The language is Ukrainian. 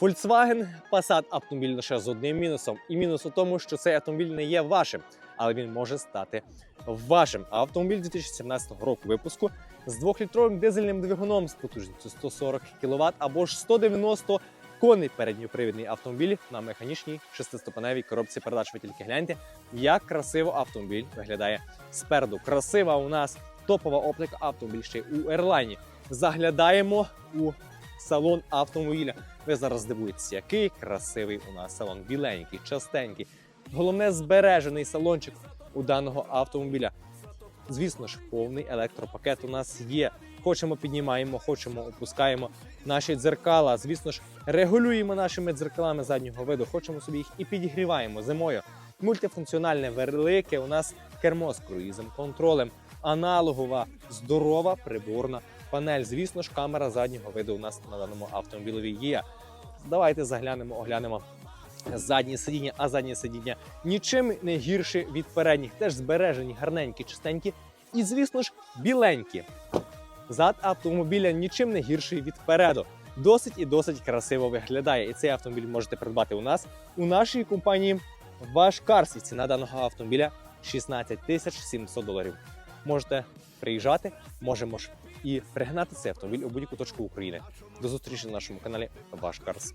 Volkswagen Passat автомобіль лише з одним мінусом. І мінус у тому, що цей автомобіль не є вашим, але він може стати вашим. Автомобіль 2017 року випуску з 2-літровим дизельним двигуном з потужністю 140 кВт або ж 190 коней передньопривідний автомобіль на механічній шестиступеневій коробці передач. Ви тільки гляньте, як красиво автомобіль виглядає спереду. Красива у нас топова оптика автомобіль ще й у ерлайні. Заглядаємо у салон автомобіля. Ви зараз здивуєтеся, який красивий у нас салон. Біленький, частенький. Головне, збережений салончик у даного автомобіля. Звісно ж, повний електропакет у нас є. Хочемо піднімаємо, хочемо опускаємо наші дзеркала. Звісно ж, регулюємо нашими дзеркалами заднього виду. Хочемо собі їх і підігріваємо зимою. Мультифункціональне велике у нас кермо з круїзом, контролем, аналогова, здорова приборна панель. Звісно ж, камера заднього виду у нас на даному автомобілеві є. Давайте заглянемо, оглянемо заднє сидіння, а заднє сидіння нічим не гірше від передніх. Теж збережені, гарненькі, чистенькі і, звісно ж, біленькі. Зад автомобіля нічим не гірший від переду. Досить і досить красиво виглядає. І цей автомобіль можете придбати у нас у нашій компанії Ваш Карс. І ціна даного автомобіля 16 тисяч 700 доларів. Можете приїжджати, можемо ж і пригнати цей автомобіль у будь-яку точку України. До зустрічі на нашому каналі Ваш Карс.